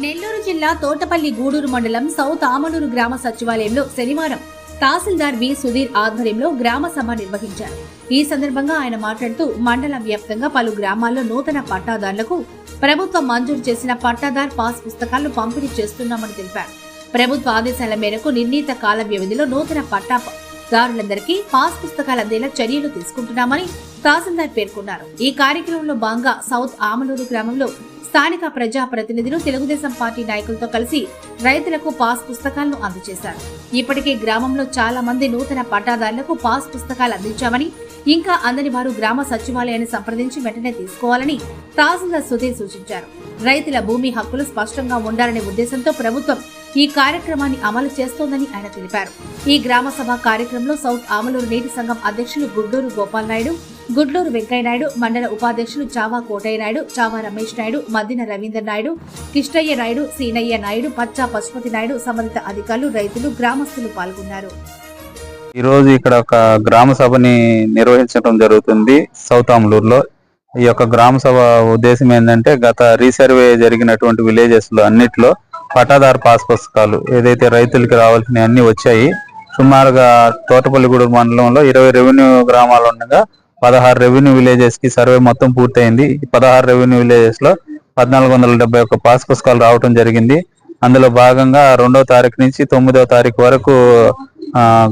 నెల్లూరు జిల్లా తోటపల్లి గూడూరు మండలం సౌత్ ఆమలూరు గ్రామ సచివాలయంలో శనివారం తహసీల్దార్ వి సుధీర్ ఆధ్వర్యంలో గ్రామ సభ నిర్వహించారు. ఈ సందర్భంగా ఆయన మాట్లాడుతూ మండల వ్యాప్తంగా పలు గ్రామాల్లో నూతన పట్టాదారులకు ప్రభుత్వం మంజూరు చేసిన పట్టాదార్ పాస్ పుస్తకాలను పంపిణీ చేస్తున్నామని తెలిపారు. ప్రభుత్వ ఆదేశాల మేరకు నిర్ణీత కాల వ్యవధిలో నూతన పట్టా దారులందరికీ పాస్ పుస్తకాలు అందేలా చర్యలు తీసుకుంటున్నామని తహసీల్దార్ పేర్కొన్నారు. ఈ కార్యక్రమంలో భాగంగా సౌత్ ఆమలూరు గ్రామంలో స్థానిక ప్రజా ప్రతినిధులు తెలుగుదేశం పార్టీ నాయకులతో కలిసి రైతులకు పాస్ పుస్తకాలను అందజేశారు. ఇప్పటికే గ్రామంలో చాలా మంది నూతన పట్టాదారులకు పాస్ పుస్తకాలు అందించామని ఇంకా అందని వారు గ్రామ సచివాలయాన్ని సంప్రదించి వెంటనే తీసుకోవాలని తహసీల్దార్ సుధీర్ సూచించారు. రైతుల భూమి హక్కులు స్పష్టంగా ఉండాలనే ఉద్దేశంతో ప్రభుత్వం ఈ కార్యక్రమాన్ని అమలు చేస్తోందని ఆయన తెలిపారు. ఈ గ్రామ సభ కార్యక్రమంలో సౌత్ ఆమలూరు నీటి సంఘం అధ్యక్షులు గుడ్డూరు గోపాల్ నాయుడు గుడ్లూరు వెంకయ్య నాయుడు మండల ఉపాధ్యక్షులు చావా కోటయ్య నాయుడు చావా రమేష్ నాయుడు మద్దిన రవీందర్ నాయుడు కిష్టయ్య నాయుడు సీనయ్య నాయుడు పచ్చా పశుపతి నాయుడు సంబంధిత అధికారులు రైతులు గ్రామస్తులు పాల్గొన్నారు. ఈ రోజు ఇక్కడ ఒక గ్రామ సభని నిర్వహించడం జరుగుతుంది సౌత్ ఆమ్లూరులో. ఈ యొక్క గ్రామ సభ ఉద్దేశం ఏంటంటే గత రీసర్వే జరిగినటువంటి విలేజెస్లో అన్నిట్లో పట్టాదారు పాస్ పుస్తకాలు ఏదైతే రైతులకి రావాల్సినవి అన్ని వచ్చాయి. సుమారుగా తోటపల్లిగూడూరు మండలంలో ఇరవై రెవెన్యూ గ్రామాలు ఉండగా పదహారు రెవెన్యూ విలేజెస్కి సర్వే మొత్తం పూర్తయింది. ఈ పదహారు రెవెన్యూ విలేజెస్లో పద్నాలుగు వందల డెబ్బై ఒక్క పాస్ పుస్తకాలు రావడం జరిగింది. అందులో భాగంగా రెండవ తారీఖు నుంచి తొమ్మిదవ తారీఖు వరకు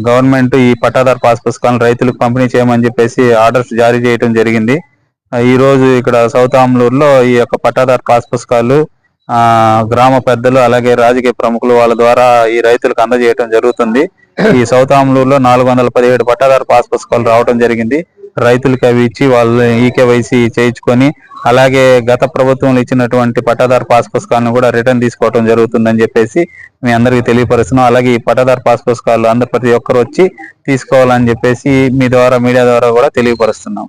గవర్నమెంట్ ఈ పట్టాదారు పాస్ పుస్తకాలను రైతులకు పంపిణీ చేయమని చెప్పేసి ఆర్డర్స్ జారీ చేయడం జరిగింది. ఈ రోజు ఇక్కడ సౌత్ ఆమ్లూరులో ఈ యొక్క పట్టాదారు పాస్ పుస్తకాలు గ్రామ పెద్దలు అలాగే రాజకీయ ప్రముఖులు వాళ్ళ ద్వారా ఈ రైతులకు అందజేయడం జరుగుతుంది. ఈ సౌత్ ఆమ్లూరులో నాలుగు వందల పదిహేడు పట్టాదారు పాస్ పుస్తకాలు రావడం జరిగింది. రైతులకి అవి ఇచ్చి వాళ్ళు ఈకేవైసీ చేయించుకొని అలాగే గత ప్రభుత్వంలో ఇచ్చినటువంటి పట్టాదారు పాస్ పుస్తకాలను కూడా రిటర్న్ తీసుకోవడం జరుగుతుందని చెప్పేసి మీ అందరికీ తెలియపరుస్తున్నాం. అలాగే ఈ పట్టాదారు పాస్ పుస్తకాలు అందరు ప్రతి ఒక్కరు వచ్చి తీసుకోవాలని చెప్పేసి మీ ద్వారా మీడియా ద్వారా కూడా తెలియపరుస్తున్నాం.